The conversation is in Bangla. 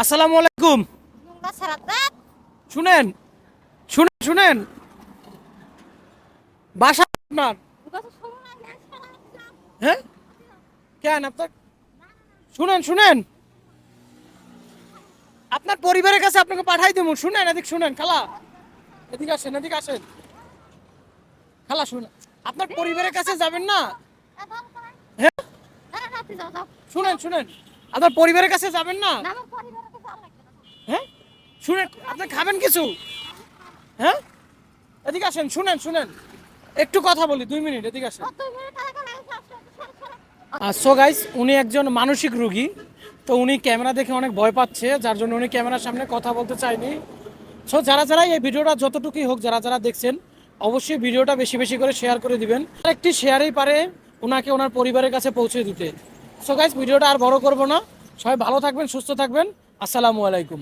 আসসালামু আলাইকুম। শুনেন শুনেন শুনেন। বাসা আপনার? হ্যাঁ? কেন আপনার? শুনেন শুনেন। আপনার পরিবারের কাছে আপনাকে পাঠাই দেবো। শুনেন, এদিক শুনেন, খালা। এদিকে আসেন এদিকে আসেন। খালা, শুনেন। আপনার পরিবারের কাছে যাবেন না? হ্যাঁ? শুনেন শুনেন। আপনার পরিবারের কাছে যাবেন না? হ্যাঁ? শুনেন আপনি খাবেন কিছু? হ্যাঁ? এদিকে আসেন শুনেন শুনেন। একটু কথা বলি দুই মিনিট এদিকে আসেন। সো গাইস উনি একজন মানসিক রুগী তো উনি ক্যামেরা দেখে অনেক ভয় পাচ্ছে যার জন্য উনি ক্যামেরার সামনে কথা বলতে চায়নি। সো যারা যারা এই ভিডিওটা যতটুকুই হোক যারা যারা দেখছেন অবশ্যই ভিডিওটা বেশি বেশি করে শেয়ার করে দিবেন। একটি শেয়ারেই পারে ওনাকে ওনার পরিবারের কাছে পৌঁছে দিতে। সো গাইজ ভিডিওটা আর বড় করব না। সবাই ভালো থাকবেন সুস্থ থাকবেন। আসসালামু আলাইকুম।